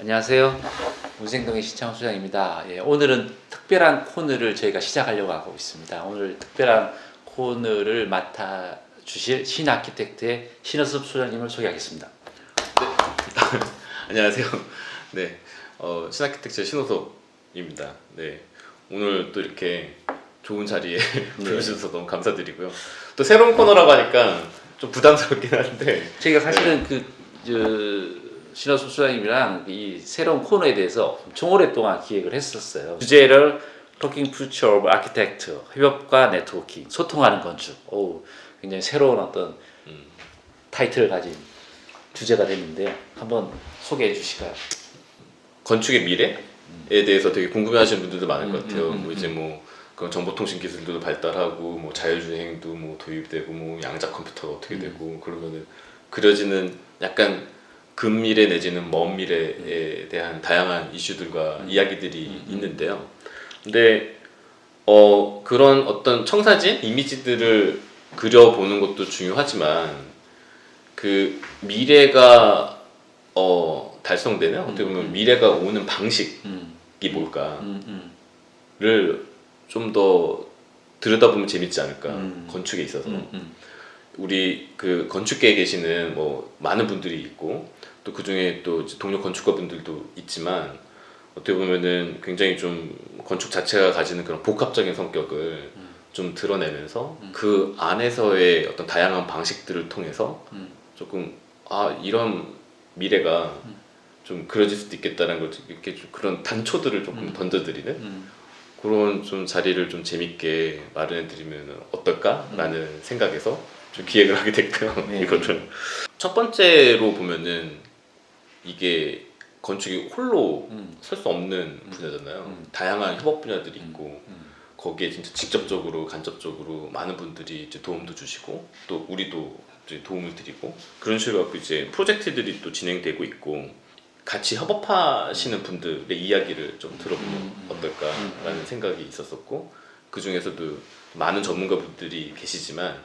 안녕하세요. 문생동의 시창 소장입니다. 예, 오늘은 특별한 코너를 저희가 시작하려고 하고 있습니다. 오늘 특별한 코너를 맡아 주실 신 아키텍트의 신어섭 소장님을 소개하겠습니다. 안녕하세요. 네, 어, 신 아키텍처 신호섭입니다. 네, 오늘 또 이렇게 좋은 자리에 불러주셔서 너무 감사드리고요. 또 새로운 코너라고 하니까 좀 부담스럽긴 한데 저희가 사실은 그 저, 신어섭 소장님이랑 이 새로운 코너에 대해서 엄청 오랫동안 기획을 했었어요. 주제를 Talking Future of Architect, 협업과 네트워킹, 소통하는 건축. 오, 굉장히 새로운 어떤 음. 타이틀을 가진 주제가 됐는데 한번 소개해 주실까요? 건축의 미래에 대해서 되게 궁금해하시는 분들도 많을 것 음, 같아요. 음, 음, 뭐 이제 뭐 그런 정보통신 기술도 발달하고 뭐 자율주행도 뭐 도입되고 뭐 양자 컴퓨터가 어떻게 음. 되고 그러면은 그려지는 약간 근미래 내지는 먼 미래에 대한 다양한 이슈들과 음. 이야기들이 있는데요. 근데 어 그런 어떤 청사진 이미지들을 그려보는 것도 중요하지만 그 미래가 어 달성되는 어떻게 보면 미래가 오는 방식이 음, 뭘까를 음, 음, 좀더 들여다보면 재밌지 않을까 음. 건축에 있어서 음, 음. 우리 그 건축계에 계시는 뭐 많은 분들이 있고 또 그 중에 또 동료 건축가 분들도 있지만 어떻게 보면은 굉장히 좀 건축 자체가 가지는 그런 복합적인 성격을 음. 좀 드러내면서 그 안에서의 어떤 다양한 방식들을 통해서 음. 조금 아 이런 미래가 음. 좀 그려질 수도 있겠다는 걸 이렇게 좀 그런 단초들을 조금 음. 던져드리는 음. 그런 좀 자리를 좀 재밌게 마련해드리면 어떨까라는 음. 생각에서 좀 기획을 하게 됐고요. 네. 이거를 첫 번째로 보면은 이게 건축이 홀로 음. 설수 없는 분야잖아요. 음. 다양한 협업 분야들이 있고 음. 거기에 진짜 직접적으로 간접적으로 많은 분들이 이제 도움도 주시고 또 우리도 이제 도움을 드리고 그런 식으로 갖고 이제 프로젝트들이 또 진행되고 있고 같이 협업하시는 분들의 이야기를 좀 들어보면 음. 어떨까라는 생각이 있었었고 그 중에서도 많은 전문가분들이 계시지만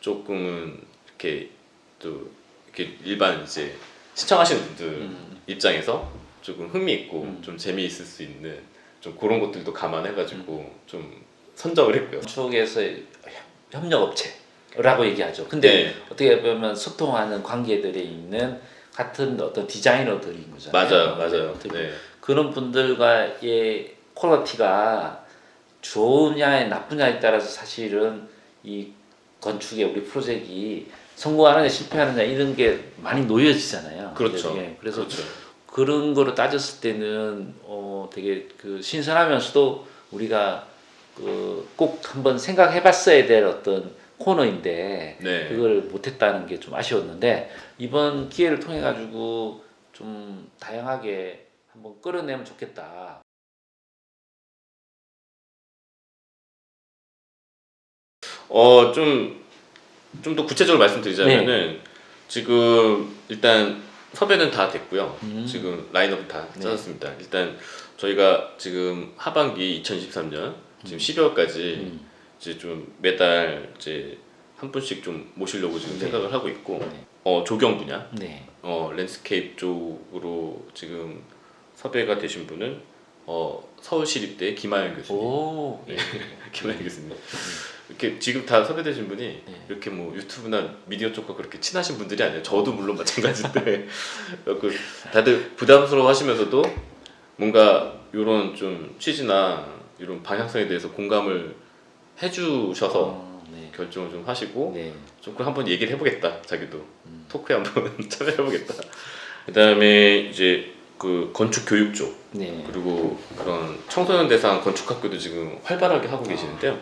조금은 이렇게 또 이렇게 일반 이제 시청하시는 분들 음. 입장에서 조금 흥미있고 음. 좀 재미있을 수 있는 좀 그런 것들도 감안해가지고 좀 선정을 했고요. 협- 협력업체라고 얘기하죠. 근데 네. 어떻게 보면 소통하는 관계들에 있는 같은 어떤 디자이너들인 거잖아요. 맞아요, 네, 맞아요. 네. 그런 분들과의 퀄리티가 좋으냐 나쁘냐에 따라서 사실은 이 건축의 우리 프로젝트이 성공하느냐 실패하느냐 이런 게 많이 놓여지잖아요. 그렇죠. 예, 그래서 그렇죠. 그런 거로 따졌을 때는 어 되게 그 신선하면서도 우리가 그 꼭 한번 생각해봤어야 될 어떤 코너인데 네. 그걸 못했다는 게 좀 아쉬웠는데 이번 기회를 통해 가지고 좀 다양하게 한번 끌어내면 좋겠다. 어, 좀, 좀 더 구체적으로 네. 말씀드리자면은, 지금 일단 섭외는 다 됐고요. 음. 지금 라인업 다 네. 짜졌습니다. 일단 저희가 지금 하반기 2023년 지금 12월까지 음. 이제 좀 매달 이제 한 분씩 좀 모시려고 지금 네. 생각을 하고 있고, 네. 어, 조경 분야, 네. 어, 랜드스케이프 쪽으로 지금 섭외가 되신 분은 어, 서울시립대 김하연 교수님. 오. 네. 김하연 교수님. 이렇게 지금 다 섭외되신 분이 네. 이렇게 뭐 유튜브나 미디어 쪽과 그렇게 친하신 분들이 아니에요. 저도 물론 마찬가지인데 그 다들 부담스러워하시면서도 뭔가 이런 좀 취지나 이런 방향성에 대해서 공감을 해주셔서 어, 네. 결정을 좀 하시고 네. 좀 그럼 한번 얘기를 해보겠다 자기도 음. 토크에 한번 참여해보겠다. 그다음에 이제 그 건축 교육 쪽 네. 그리고 그런 청소년 대상 건축 학교도 지금 활발하게 하고 계시는데요.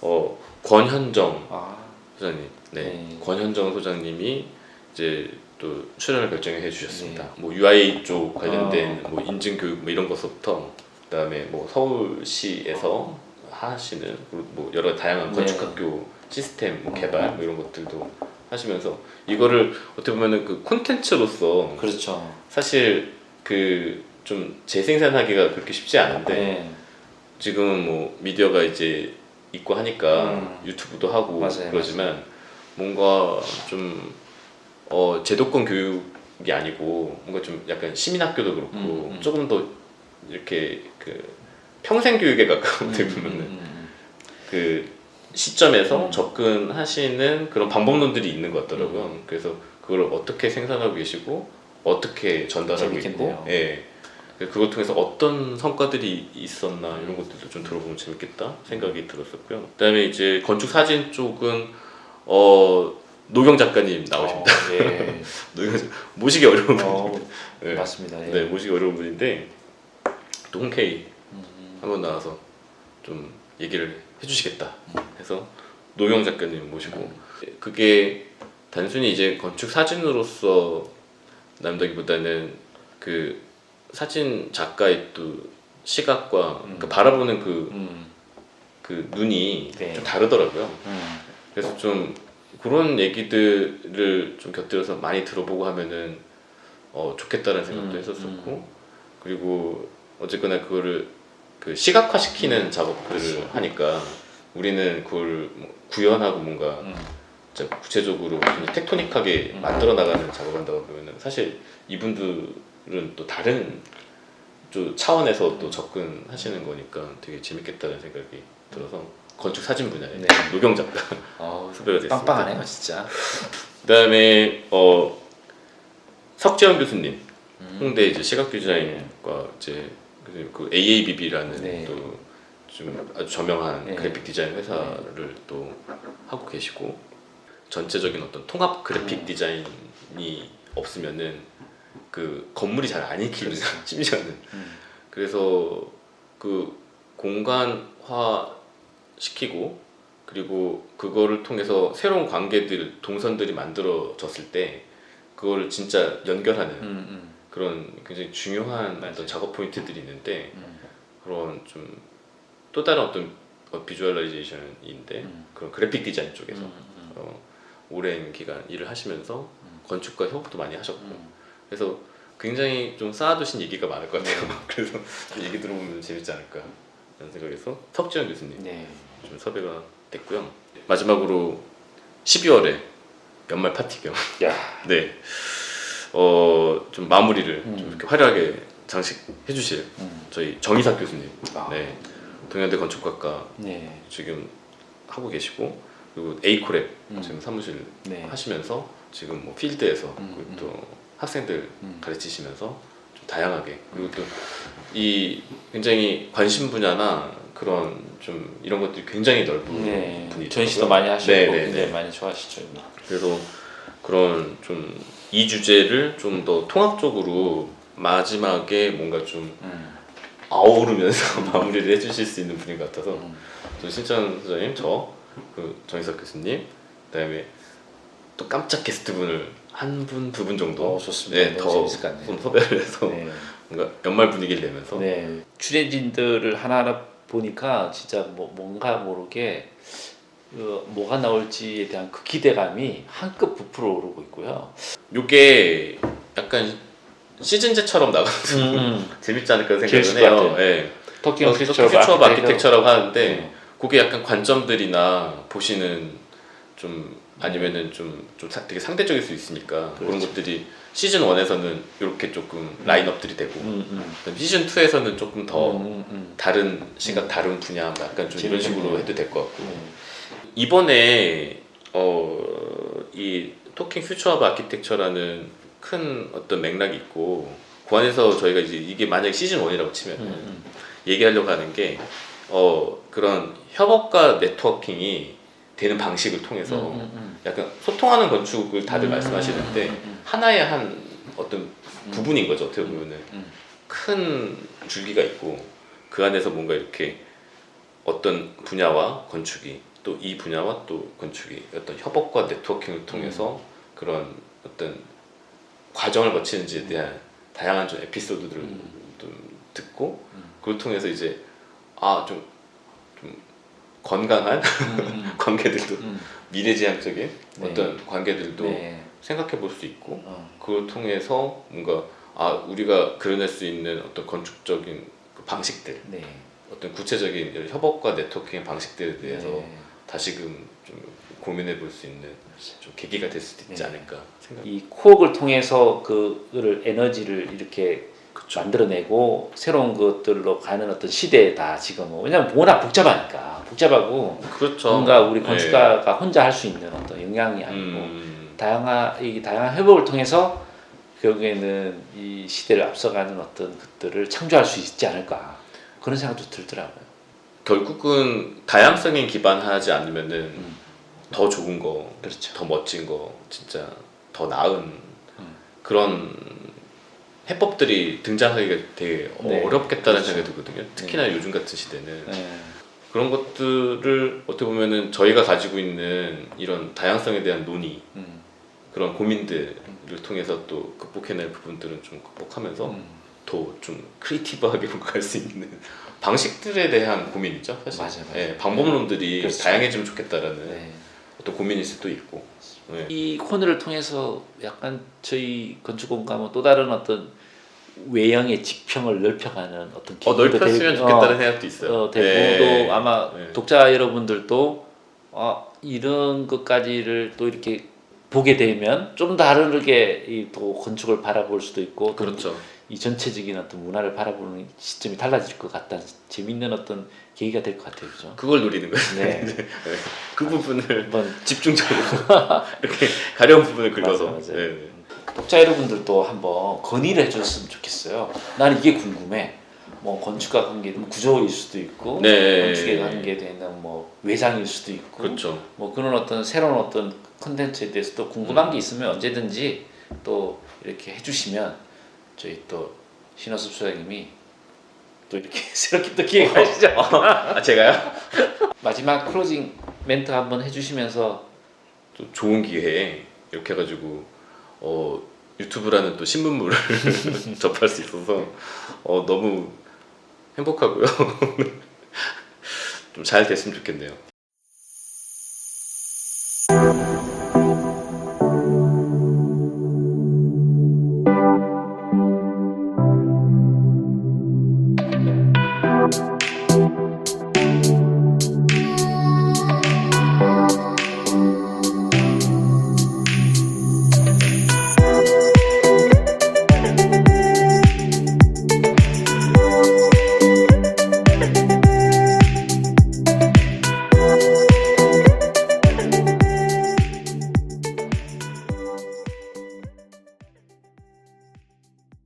어 권현정 아. 소장님, 네, 네. 권현정 소장님이 이제 또 출연을 결정해 주셨습니다. 네. 뭐 UI 쪽 관련된 아. 뭐 인증 교육 뭐 이런 것부터 그다음에 뭐 서울시에서 하시는 뭐 여러 다양한 네. 건축 학교 시스템 뭐 개발 뭐 이런 것들도 하시면서 이거를 어떻게 보면은 그 콘텐츠로서 그렇죠. 사실 그 좀 재생산하기가 그렇게 쉽지 않은데 네. 지금은 뭐 미디어가 이제 있고 하니까 음. 유튜브도 하고 맞아요, 그러지만 뭔가 좀 어, 제도권 교육 게 아니고 뭔가 좀 약간 시민학교도 그렇고 음, 음. 조금 더 이렇게 그 평생 교육에 가까운 음, 보면은 음, 그 시점에서 음. 접근하시는 그런 방법론들이 있는 것 같더라고요. 음. 그래서 그걸 어떻게 생산하고 계시고 어떻게 전달하고 재밌겠네요. 있고, 예. 그걸 통해서 어떤 성과들이 있었나 이런 것들도 좀 들어보면 재밌겠다 생각이 들었었고요. 그다음에 이제 건축 사진 쪽은 어 노경 작가님 나오십니다. 어, 예. 노경 작- 모시기 어려운 분. 어, 네. 맞습니다. 예. 네, 모시기 어려운 분인데 또 흔쾌히 음, 한번 나와서 좀 얘기를 해주시겠다 해서 노영 작가님 모시고 그게 단순히 이제 건축 사진으로서 남다기보다는 그 사진 작가의 또 시각과 음. 그 바라보는 그, 음, 그 눈이 네. 좀 다르더라고요. 음, 그래서 좀 그런 얘기들을 좀 곁들여서 많이 들어보고 하면은 어, 좋겠다는 생각도 음, 했었었고 그리고 어쨌거나 그거를 그 시각화시키는 작업들을 그렇죠. 하니까 우리는 그걸 뭐 구현하고 뭔가 음. 구체적으로 텍토닉하게 음. 만들어 나가는 작업한다고 그러면은 사실 이분들은 또 다른 좀 차원에서 또 접근하시는 거니까 되게 재밌겠다는 생각이 들어서 건축 사진 분야에 네. 노경 작가 어, 섭외가 됐습니다. 빵빵하네요, 진짜. 그다음에 어 석재현 교수님 음. 홍대 이제 시각 디자인과 이제 그- 그 AABB라는 네. 또좀 아주 저명한 네. 그래픽 디자인 회사를 또 하고 계시고 전체적인 어떤 통합 그래픽 음. 디자인이 없으면은 그 건물이 잘안 익히는 심지어는 음. 그래서 그 공간화 시키고 그리고 그거를 통해서 새로운 관계들 동선들이 만들어졌을 때 그거를 진짜 연결하는 음, 음, 그런 굉장히 중요한 맞아요. 어떤 작업 포인트들이 있는데 음, 그런 좀 또 다른 어떤 어, 비주얼라이제이션인데 음. 그런 그래픽 디자인 쪽에서 어, 오랜 기간 일을 하시면서 건축과 협업도 많이 하셨고 음. 그래서 굉장히 좀 쌓아두신 얘기가 많을 것 같아요. 네. 그래서 좀 얘기 들어보면 재밌지 않을까 라는 생각에서 석지현 교수님 네. 좀 섭외가 됐고요. 마지막으로 12월에 연말 파티 겸 야, 네. 어, 좀 마무리를 음. 좀 이렇게 화려하게 장식해 주실 음. 저희 정희삭 교수님. 아. 네. 동양대 건축학과 네. 지금 하고 계시고 그리고 에이코랩 음. 지금 사무실 네. 하시면서 지금 뭐 필드에서 음, 그리고 음. 또 학생들 음. 가르치시면서 좀 다양하게 그리고 또 이 굉장히 관심 분야나 그런 좀 이런 것들이 굉장히 넓은 네. 분이시고요. 전시도 많이 하시고 네, 네, 네. 굉장히 많이 좋아하시죠. 그래서 그런 좀 이 주제를 좀 더 통합적으로 마지막에 뭔가 좀 음. 아우르면서 마무리를 해주실 수 있는 분인 것 같아서 음. 저 신천 소장님, 저 그 정희석 교수님, 그다음에 또 깜짝 게스트분을 한 분, 두 분 정도 어, 좋습니다. 네, 더 재밌을 것 같네요. 좀 섭외를 해서 네. 뭔가 연말 분위기를 내면서 네. 출연진들을 하나하나 보니까 진짜 뭐 뭔가 모르게 그 뭐가 나올지에 대한 그 기대감이 한껏 부풀어 오르고 있고요. 요게 약간 시즌제처럼 나가서 음. 재밌지 않을까 생각을 것 해요. 예. 터킹 어, 퓨처 아키텍처라고 하는데 네. 그게 약간 관점들이나 보시는 좀 아니면은 좀, 좀 사- 되게 상대적일 수 있으니까 그런 그렇죠. 것들이 시즌 1에서는 이렇게 조금 라인업들이 되고 음, 음. 그다음에 시즌 2에서는 조금 더 음, 음, 다른 시각 다른 분야 뭐 약간 좀 이런 식으로. 해도 될 것 같고 음. 이번에 어 이 토킹 퓨처 오브 아키텍처라는 큰 어떤 맥락이 있고 그 안에서 저희가 이제 이게 만약에 시즌 1이라고 치면 음, 음. 얘기하려고 하는 게 어, 그런 협업과 네트워킹이 되는 방식을 통해서 음, 음, 음. 약간 소통하는 건축을 다들 음, 말씀하시는데 음, 음, 하나의 한 어떤 부분인 거죠 어떻게 보면은 음. 큰 줄기가 있고 그 안에서 뭔가 이렇게 어떤 분야와 건축이 또 이 분야와 또 건축이 어떤 협업과 네트워킹을 통해서 음. 그런 어떤 과정을 거치는지에 대한 다양한 좀 에피소드들을 음. 좀 듣고 음. 그걸 통해서 이제 아좀 좀 건강한 음, 관계들도 음, 미래지향적인 네. 어떤 관계들도 네. 생각해 볼 수 있고 어. 그걸 통해서 뭔가 아 우리가 그려낼 수 있는 어떤 건축적인 그 방식들 네. 어떤 구체적인 협업과 네트워킹의 방식들에 대해서 네. 다시금 좀 고민해 볼 수 있는 좀 계기가 될 수도 있지 네. 않을까 생각. 이 코어를 통해서 그를 에너지를 이렇게 만들어내고 새로운 것들로 가는 어떤 시대다 지금은 왜냐면 워낙 복잡하니까 복잡하고 그렇죠. 뭔가 우리 네. 건축가가 혼자 할 수 있는 어떤 영향이 아니고 음, 다양한 이 다양한 협업을 통해서 결국에는 이 시대를 앞서가는 어떤 것들을 창조할 수 있지 않을까 그런 생각도 들더라고요. 결국은 다양성에 기반하지 않으면은 음. 더 좋은 거, 그렇죠. 더 멋진 거, 진짜 더 나은 음. 그런 해법들이 등장하기가 되게 네. 어렵겠다는 그렇죠. 생각이 들거든요. 특히나 요즘 같은 시대는 네. 그런 것들을 어떻게 보면은 저희가 가지고 있는 이런 다양성에 대한 논의, 음. 그런 고민들을 통해서 또 극복해낼 부분들은 좀 극복하면서 음. 더좀 크리에이티브하게 뭔가 할수 있는 방식들에 대한 고민이죠 사실 맞아요, 맞아요. 예, 방법론들이 그렇죠. 다양해지면 좋겠다라는 네. 어떤 고민일 수도 있고 예. 이 코너를 통해서 약간 저희 건축공과는 또 다른 어떤 외형의 지평을 넓혀가는 어떤 어, 넓혔으면 될- 좋겠다는 어, 생각도 있어요 어, 되고 예. 또 아마 예. 독자 여러분들도 아, 이런 것까지를 또 이렇게 보게 되면 좀 다르게 이또 건축을 바라볼 수도 있고 또 그렇죠 이 전체적인 어떤 문화를 바라보는 시점이 달라질 것 같다는 재밌는 어떤 계기가 될 것 같아요, 그죠? 그걸 노리는 거예요 네. 네. 그 부분을 한번 집중적으로 이렇게 가려운 부분을 긁어서 맞아요, 맞아요. 네, 네. 독자 여러분들도 한번 건의를 해줬으면 좋겠어요. 나는 이게 궁금해. 뭐 건축과 관계된 구조일 수도 있고, 네. 건축에 관계되는 뭐 외장일 수도 있고, 그렇죠 뭐 그런 어떤 새로운 어떤 컨텐츠에 대해서 또 궁금한 음. 게 있으면 언제든지 또 이렇게 해주시면 저희 또 신호섭 소장님이 또 이렇게 새롭게 또 기획하시죠. 아 제가요? 마지막 클로징 멘트 한번 해주시면서 또 좋은 기회에 이렇게 해가지고 어, 유튜브라는 또 신문물을 접할 수 있어서 어, 너무 행복하고요. 좀 잘 됐으면 좋겠네요.